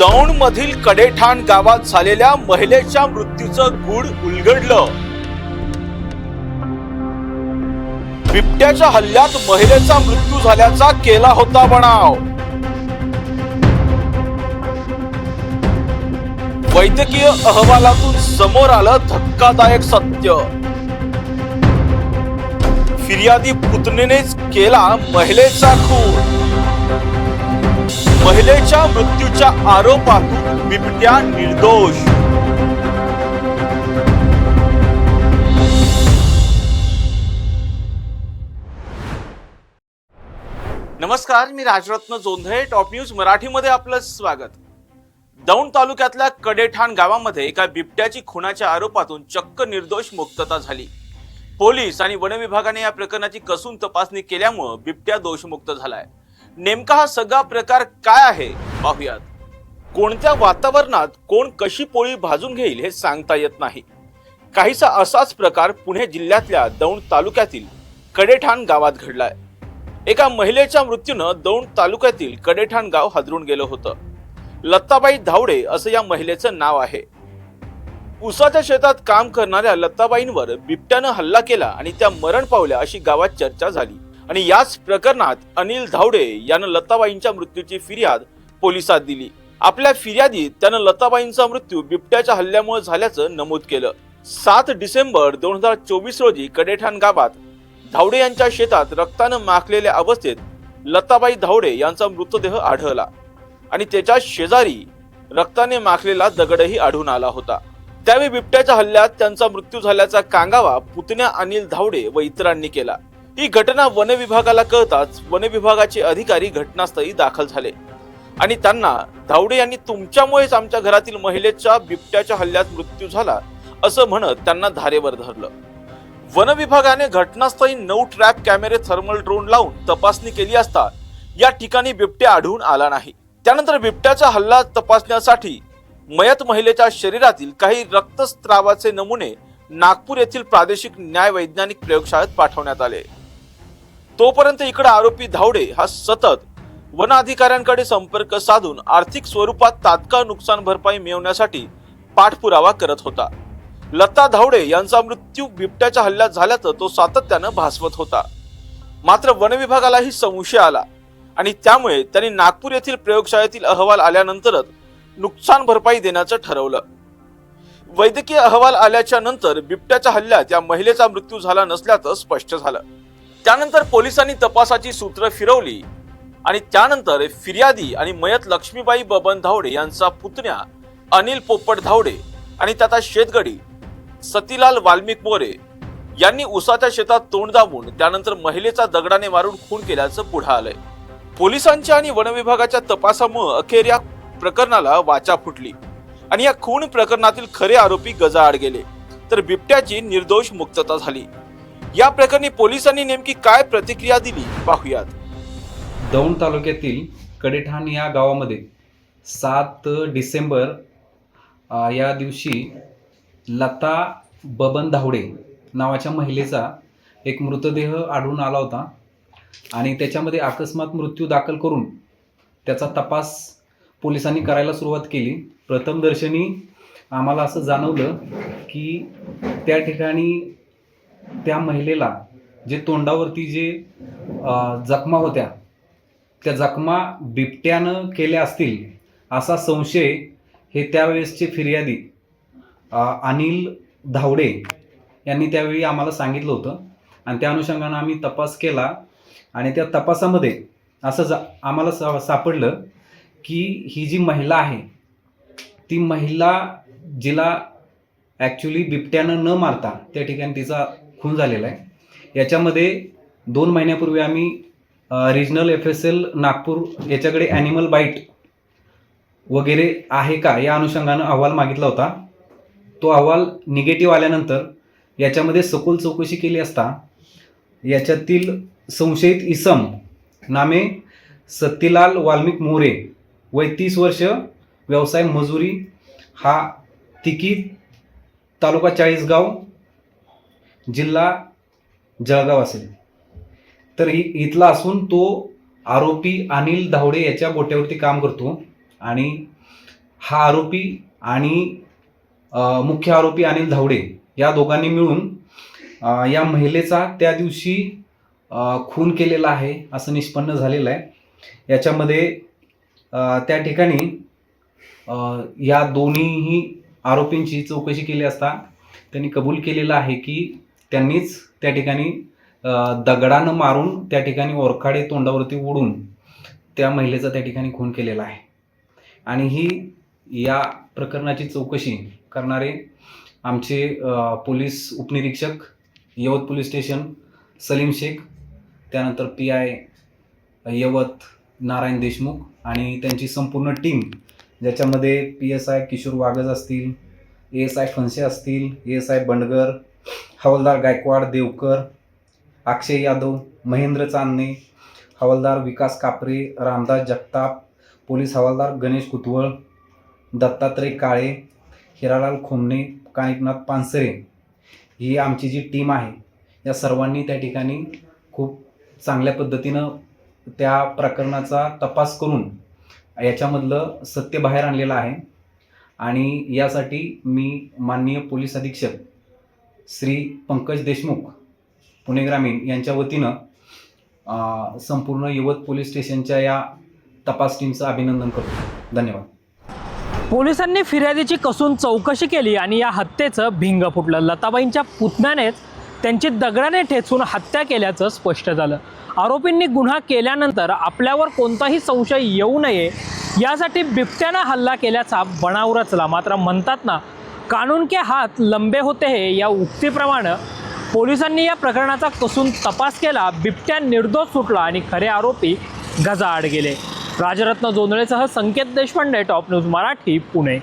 दौंड मधील कडेठाण गावात झालेल्या महिलेच्या मृत्यूचं गूढ उलगडलं. बिबट्याच्या हल्ल्यात महिलेचा मृत्यू झाल्याचा केला होता बनाव. वैद्यकीय अहवालातून समोर आलं धक्कादायक सत्य. फिर्यादी पुतणीनेच केला महिलेचा खून. महिलेच्या मृत्यूच्या आरोपातून बिबट्या निर्दोष. नमस्कार मी राजरत्न जोंधळे टॉप न्यूज मराठीमध्ये आपलं स्वागत. दौंड तालुक्यातल्या कडेठाण गावामध्ये एका बिबट्याची खुनाच्या आरोपातून चक्क निर्दोष मुक्तता झाली. पोलीस आणि वन विभागाने या प्रकरणाची कसून तपासणी केल्यामुळं बिबट्या दोषमुक्त झालाय. नेमका हा सगळा प्रकार काय आहे? पाहूयात. कोणत्या वातावरणात कोण कशी पोळी भाजून घेईल हे सांगता येत नाही. काहीसा असाच प्रकार पुणे जिल्ह्यातल्या दौंड तालुक्यातील कडेठाण गावात घडलाय. एका महिलेच्या मृत्यूनं दौंड तालुक्यातील कडेठाण गाव हादरून गेलं होतं. लत्ताबाई धावडे असं या महिलेचं नाव आहे. उसाच्या शेतात काम करणाऱ्या लत्ताबाईंवर बिबट्यानं हल्ला केला आणि त्या मरण पावल्या अशी गावात चर्चा झाली. आणि याच प्रकरणात अनिल धावडे यानं लताबाईंच्या मृत्यूची फिर्याद पोलिसात दिली. आपल्या फिर्यादीत त्यानं लताबाईंचा मृत्यू बिबट्याच्या हल्ल्यामुळे झाल्याचं नमूद केलं. सात डिसेंबर दोन हजार चोवीस रोजी कडेठाण गावात धावडे यांच्या शेतात रक्तानं माखलेल्या अवस्थेत लताबाई धावडे यांचा मृतदेह आढळला आणि त्याच्या शेजारी रक्ताने माखलेला दगडही आढळून आला होता. त्यावेळी बिबट्याच्या हल्ल्यात त्यांचा मृत्यू झाल्याचा कांगावा पुतण्या अनिल धावडे व इतरांनी केला. ही घटना वन विभागाला कळताच वन विभागाचे अधिकारी घटनास्थळी दाखल झाले. आणि त्यांना धावडे यांनी तुमच्यामुळेच आमच्या घरातील महिलेच्या बिबट्याच्या हल्ल्यात मृत्यू झाला असं म्हणत त्यांना धारेवर धरलं. वन विभागाने घटनास्थळी नऊ ट्रॅप कॅमेरे थर्मल ड्रोन लावून तपासणी केली असता या ठिकाणी बिबट्या आढळून आला नाही. त्यानंतर बिबट्याचा हल्ला तपासण्यासाठी मयत महिलेच्या शरीरातील काही रक्तस्त्रावाचे नमुने नागपूर येथील प्रादेशिक न्याय वैज्ञानिक प्रयोगशाळेत पाठवण्यात आले. तोपर्यंत इकडे आरोपी धावडे हा सतत वन अधिकाऱ्यांकडे संपर्क साधून आर्थिक स्वरूपात तात्काळ नुकसान भरपाई मिळवण्यासाठी पाठपुरावा करत होता. लता धावडे यांचा मृत्यू बिबट्याच्या हल्ल्यात झाल्याचं तो सातत्यानं भासवत होता. मात्र वनविभागालाही संशय आला आणि त्यामुळे त्यांनी नागपूर येथील प्रयोगशाळेतील अहवाल आल्यानंतरच नुकसान भरपाई देण्याचं ठरवलं. वैद्यकीय अहवाल आल्याच्यानंतर बिबट्याच्या हल्ल्यात या महिलेचा मृत्यू झाला नसल्याचं स्पष्ट झालं. त्यानंतर पोलिसांनी तपासाची सूत्र फिरवली आणि त्यानंतर फिर्यादी आणि मयत लक्ष्मीबाई बबन धावडे यांचा पुतण्या अनिल पोपट धावडे आणि त्याचा शेतगडी सतीलाल वाल्मिक मोरे यांनी उसाच्या शेतात तोंड दाबून त्यानंतर महिलेचा दगडाने मारून खून केल्याचं पुढे आलंय. पोलिसांच्या आणि वनविभागाच्या तपासामुळे अखेर या प्रकरणाला वाचा फुटली आणि या खून प्रकरणातील खरे आरोपी गजाआड गेले. तर बिबट्याची निर्दोष मुक्तता झाली. या प्रकरणी पोलिसांनी नेमकी काय प्रतिक्रिया दिली पाहूयात. दौंड तालुक्यातील कडेठाण या गावामध्ये सात डिसेंबर या दिवशी लता बबन धावडे नावाच्या महिलेचा एक मृतदेह आढळून आला होता आणि त्याच्यामध्ये अकस्मात मृत्यू दाखल करून त्याचा तपास पोलिसांनी करायला सुरुवात केली. प्रथमदर्शनी आम्हाला असं जाणवलं की त्या ठिकाणी त्या महिलेला जे तोंडावरती जे जखमा होत्या त्या जखमा बिबट्यानं केल्या असतील असा संशय हे त्यावेळेसचे फिर्यादी अनिल धावडे यांनी त्यावेळी आम्हाला सांगितलं होतं. आणि त्या अनुषंगानं आम्ही तपास केला आणि त्या तपासामध्ये असं जा आम्हाला सा सापडलं की ही जी महिला आहे ती महिला जिला ॲक्च्युली बिबट्यानं न मारता त्या ठिकाणी तिचा खून झालेला आहे. याच्यामध्ये दोन महिन्यापूर्वी आम्ही regional F S L Nagpur याच्याकडे ॲनिमल बाईट वगैरे आहे का या अनुषंगानं अहवाल मागितला होता. तो अहवाल निगेटिव्ह आल्यानंतर याच्यामध्ये सखोल चौकशी केली असता याच्यातील संशयित इसम नामे सत्यलाल वाल्मिक मोरे वय तीस वर्ष व्यवसाय मजुरी हा तिकी तालुका चाळीसगाव जिल्हा जळगाव असेल. तर इ इथला असून तो आरोपी अनिल धावडे याच्या गोट्यावरती काम करतो आणि हा आरोपी आणि मुख्य आरोपी अनिल धावडे या दोघांनी मिळून या महिलेचा त्या दिवशी खून केलेला आहे असं निष्पन्न झालेलं आहे. याच्यामध्ये त्या ठिकाणी या दोन्हीही आरोपींची चौकशी केली असता त्यांनी कबूल केलेलं आहे की त्यांनीच त्या ठिकाणी दगडानं मारून त्या ठिकाणी ओरखाडे तोंडावरती उडून त्या महिलेचा त्या ठिकाणी खून केलेला आहे. आणि ही या प्रकरणाची चौकशी करणारे आमचे पोलीस उपनिरीक्षक यवत पोलीस स्टेशन सलीम शेख त्यानंतर पी आय यवत नारायण देशमुख आणि त्यांची संपूर्ण टीम ज्याच्यामध्ये P S I Kishor Wagaj असतील ए एस आय फनसे असतील ए एस आय बंडगर हवालदार गायकवाड देवकर अक्षय यादव महेंद्र चांदणे हवालदार विकास कापरे रामदास जगताप पोलीस हवालदार गणेश कुतवळ दत्तात्रय काळे हिरालाल खोमणे कानिकनाथ पानसरे. ही आमची जी टीम आहे या सर्वांनी त्या ठिकाणी खूप चांगल्या पद्धतीनं त्या प्रकरणाचा तपास करून याच्यामधलं सत्य बाहेर आणलेलं आहे. आणि यासाठी मी माननीय पोलीस अधीक्षक श्री पंकज देशमुख पुणे ग्रामीण यांच्या वतीनं संपूर्ण यवत पोलीस स्टेशनच्या या तपास टीमचं अभिनंदन करतो. धन्यवाद. पोलिसांनी फिर्यादीची कसून चौकशी केली आणि या हत्येचं भिंग फुटलं. लताबाईंच्या पुतण्यानेच त्यांची दगडाने ठेचून हत्या केल्याचं स्पष्ट झालं. आरोपींनी गुन्हा केल्यानंतर आपल्यावर कोणताही संशय येऊ नये यासाठी बिबट्यानं हल्ला केल्याचा बनाव रचला मात्र म्हणतात ना कानून के हात लंबे होते हे या उक्तीप्रमाणे पोलिसांनी या प्रकरणाचा कसून तपास केला बिबट्या निर्दोष सुटला आणि खरे आरोपी गजाआड गेले. राजरत्न जोंधळेसह संकेत देशपांडे टॉप न्यूज मराठी पुणे.